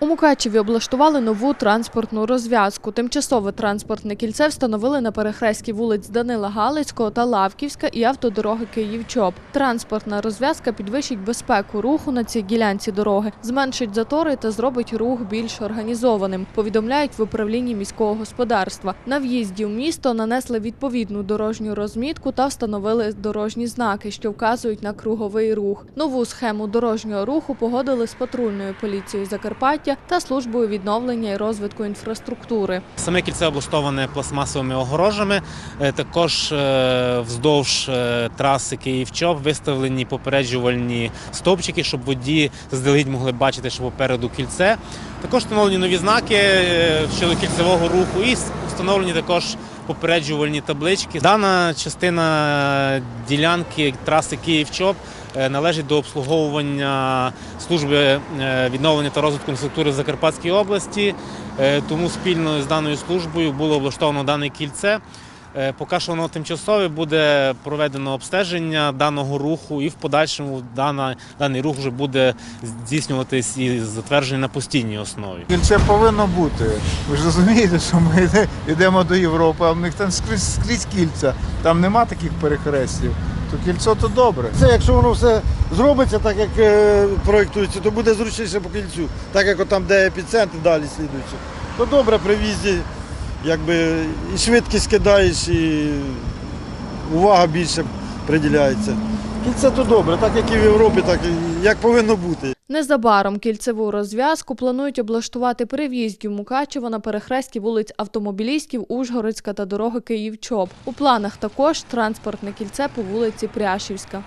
У Мукачеві облаштували нову транспортну розв'язку. Тимчасове транспортне кільце встановили на перехресті вулиць Данила Галицького та Лавківська і автодороги Київ-Чоп. Транспортна розв'язка підвищить безпеку руху на цій ділянці дороги, зменшить затори та зробить рух більш організованим. Повідомляють в управлінні міського господарства. На в'їзді в місто нанесли відповідну дорожню розмітку та встановили дорожні знаки, що вказують на круговий рух. Нову схему дорожнього руху погодили з патрульною поліцією Закарпаття та службою відновлення і розвитку інфраструктури. Саме кільце облаштоване пластмасовими огорожами. Е, Також е, вздовж е, траси Київ-Чоп виставлені попереджувальні стовпчики, щоб водії заздалегідь могли бачити, що попереду кільце. Також встановлені нові знаки щодо кільцевого руху і встановлені також попереджувальні таблички. Дана частина ділянки траси Київ-Чоп належить до обслуговування служби е, відновлення та розвитку інфраструктури в Закарпатській області. Е, Тому спільно з даною службою було облаштовано дане кільце. Е, Поки що воно тимчасове буде проведено обстеження даного руху, і в подальшому даний рух вже буде здійснюватись і затверджений на постійній основі. Кільце повинно бути. Ви ж розумієте, що ми йдемо до Європи, а в них там скрізь, скрізь кільця, там нема таких перехрестів. То кільцо то добре. Це якщо воно все зробиться так, як е, проєктується, то буде зручніше по кільцю. Так як там, де епіцентр далі слідуючи. То добре при в'їзді, якби і швидкість кидаєш, і увага більше приділяється. Кільце то добре, так як і в Європі, так і як повинно бути. Незабаром кільцеву розв'язку планують облаштувати при в'їзді Мукачево на перехресті вулиць Автомобілістів, Ужгородська та дороги Київ-Чоп. У планах також транспортне кільце по вулиці Пряшівська.